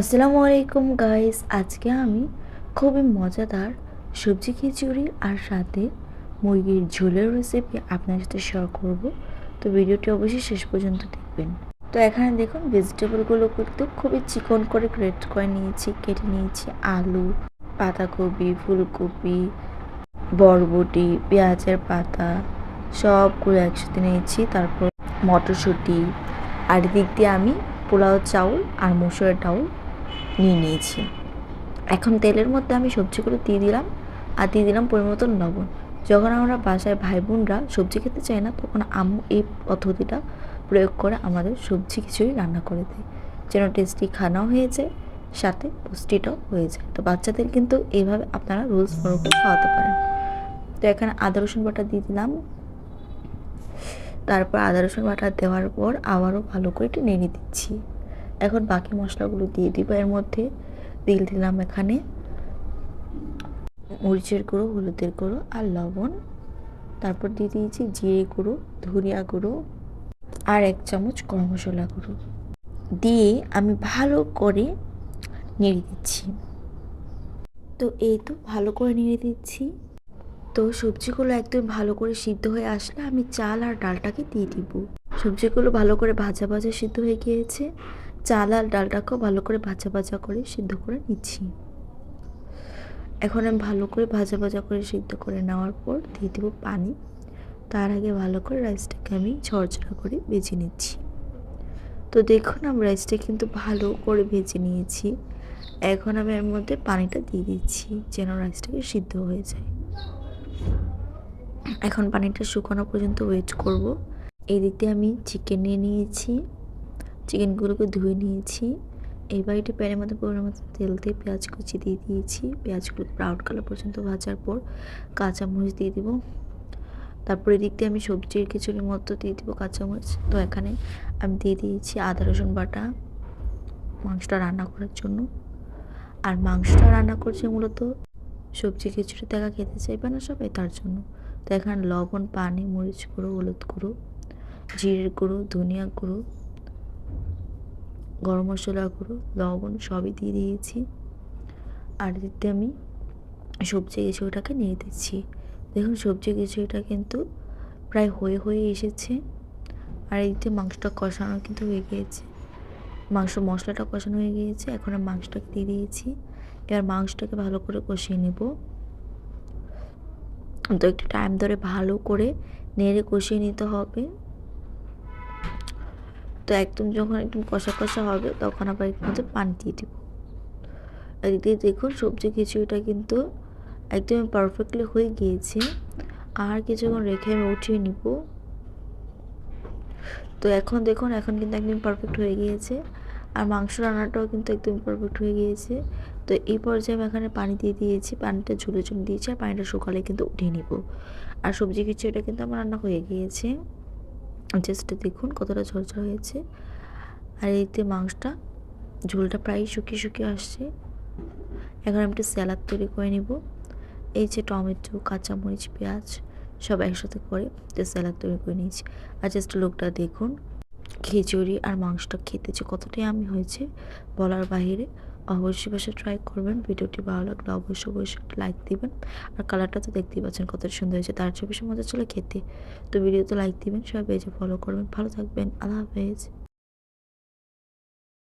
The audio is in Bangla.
আসসালামু আলাইকুম গাইস আজকে আমি খুবই মজাদার সবজি খিচুড়ি আর সাথে মুরগির ঝোলের রেসিপি আপনার সাথে শেয়ার করব। তো ভিডিওটি অবশ্যই শেষ পর্যন্ত দেখবেন। তো এখানে দেখুন ভেজিটেবলগুলো কিন্তু খুবই চিকন করে গ্রেট করে নিয়েছি, কেটে নিয়েছি। আলু পাতাকপি ফুলকপি, বরবটি, পেঁয়াজের পাতা, সবগুলো একসাথে নিয়েছি। তারপর মটরশুঁটি, আর দিক দিয়ে আমি পোলাও চাউল আর মসুরের ডাউল নিয়ে নিয়েছি। এখন তেলের মধ্যে আমি সবজিগুলো দিয়ে দিলাম আর দিয়ে দিলাম পরিমাণ মতন লবণ। যখন আমরা বাসায় ভাই বোনরা সবজি খেতে চাই না, তখন আম্মু এই পদ্ধতিটা প্রয়োগ করে আমাদের সবজি কিছুই রান্না করে দেয়। যেন টেস্টি খানাও হয়ে যায়, সাথে পুষ্টিটাও হয়ে যায়। তো বাচ্চাদের কিন্তু এইভাবে আপনারা রুলস ফলো করে খাওয়াতে পারেন। তো এখানে আদা, রসুন বাটা দিয়ে দিলাম। তারপর আদা, রসুন বাটা দেওয়ার পর আবারও ভালো করে একটু নেড়ে দিচ্ছি। এখন বাকি মশলাগুলো দিয়ে দিব, এর মধ্যে দিয়ে দিলাম এখানে, মরিচের গুঁড়ো, হলুদের গুঁড়ো আর লবণ। তারপর দিয়ে দিয়েছি জিরে গুঁড়ো, ধনিয়া গুঁড়ো আর এক চামচ গরম মশলা গুঁড়ো। দিয়ে আমি ভালো করে নেড়ে দিচ্ছি। তো এই তো ভালো করে নেড়ে দিচ্ছি। তো সবজিগুলো একদম ভালো করে সিদ্ধ হয়ে আসলে আমি চাল আর ডালটাকে দিয়ে দিব। সবজিগুলো ভালো করে ভাজা ভাজা সিদ্ধ হয়ে গিয়েছে। চাল আর ডালটাকেও ভালো করে ভাজা ভাজা করে সিদ্ধ করে নিচ্ছি। এখন আমি ভালো করে ভাজা ভাজা করে সিদ্ধ করে নেওয়ার পর দিয়ে দেবো পানি। তার আগে ভালো করে রাইসটাকে আমি ঝরঝরা করে ভেজে নিচ্ছি। তো দেখুন আমি রাইসটা কিন্তু ভালো করে ভেজে নিয়েছি। এখন আমি এর মধ্যে পানিটা দিয়ে দিচ্ছি যেন রাইসটাকে সিদ্ধ হয়ে যায়। এখন পানিটা শুকানো পর্যন্ত ওয়েট করব। এদিকে আমি চিকেন নিয়ে নিয়েছি। চিকেনগুলোকে ধুয়ে নিয়েছি। এবার এটি প্যানের মধ্যে পরিমাণ মতো তেল দিয়ে পেঁয়াজ কুচি দিয়ে দিয়েছি। পেঁয়াজগুলো ব্রাউন কালার পর্যন্ত ভাজার পর কাঁচামরিচ দিয়ে দিব। তারপরে এদিক দিয়ে আমি সবজির খিচুড়ির মতো দিয়ে দিব কাঁচামরিচ। তো এখানে আমি দিয়ে দিয়েছি আদা, রসুন বাটা মাংসটা রান্না করার জন্য। আর মাংসটা রান্না করছি মূলত সবজি খিচুড়ি, দেখা খেতে চাইবে না সবাই তার জন্য। তো এখানে লবণ, পানি, মরিচ গুঁড়ো, হলুদ গুঁড়ো, জিরের গুঁড়ো, ধনিয়া গুঁড়ো গরম মশলা গুঁড়ো, লবণ সবই দিয়ে দিয়েছি। আর দিতে আমি সবজি খিচুড়িটাকে নিয়ে দিচ্ছি, দেখুন সবজি খিচুড়িটা কিন্তু প্রায় হয়ে হয়ে এসেছে। আর এদিকে মাংসটা কষানো কিন্তু হয়ে গিয়েছে। মাংস, মশলাটা কষানো হয়ে গিয়েছে, এখন আমি মাংসটাকে দিয়ে দিয়েছি। এবার মাংসটাকে ভালো করে কষিয়ে নেব। তো একটু টাইম ধরে ভালো করে নেড়ে কষিয়ে নিতে হবে। তো একদম যখন একদম কষা কষা হবে, তখন আবার এর মধ্যে পানি দিয়ে দিব। এদিকে দেখুন সবজি খিচুড়িটা কিন্তু একদমই পারফেক্টলি হয়ে গিয়েছে। আর কিছুক্ষণ রেখে আমি উঠিয়ে নিব। তো এখন দেখুন, এখন কিন্তু একদম পারফেক্ট হয়ে গিয়েছে। আর মাংস রান্নাটাও কিন্তু একদম পারফেক্ট হয়ে গিয়েছে। তো এই পর্যায়ে আমি এখানে পানি দিয়ে দিয়েছি, পানিটা ঝুলে ঝুলে দিয়েছি, আর পানিটা শুকালে কিন্তু উঠিয়ে নিব। আর সবজি খিচুড়িটা কিন্তু আমার রান্না হয়ে গিয়েছে। জাস্ট দেখুন কতটা ঝরঝর হয়েছে। আর এতে মাংসটা, ঝোলটা প্রায় শুকিয়ে শুকিয়ে আসছে। এখন আমি একটু স্যালাড তৈরি করে নিব। এই যে টমেটো, কাঁচামরিচ, পেঁয়াজ, সব একসাথে করে যে স্যালাড তৈরি করে নিয়েছি। আর জাস্ট লোকটা দেখুন, খিচুড়ি আর মাংসটা খেতে যে কতটাই আমি হয়েছে বলার বাহিরে। অবশ্যই অবশ্যই ট্রাই করবেন। ভিডিওটি ভালো লাগলে অবশ্যই অবশ্যই লাইক দিবেন। আর কালারটা তো দেখতেই পাচ্ছেন কত সুন্দর হয়েছে। তার চেয়ে বেশি মজা ছিল খেতে। তো ভিডিওতে লাইক দিবেন, সবাই পেজে ফলো করবেন। ভালো থাকবেন। আল্লাহ হাফেজ।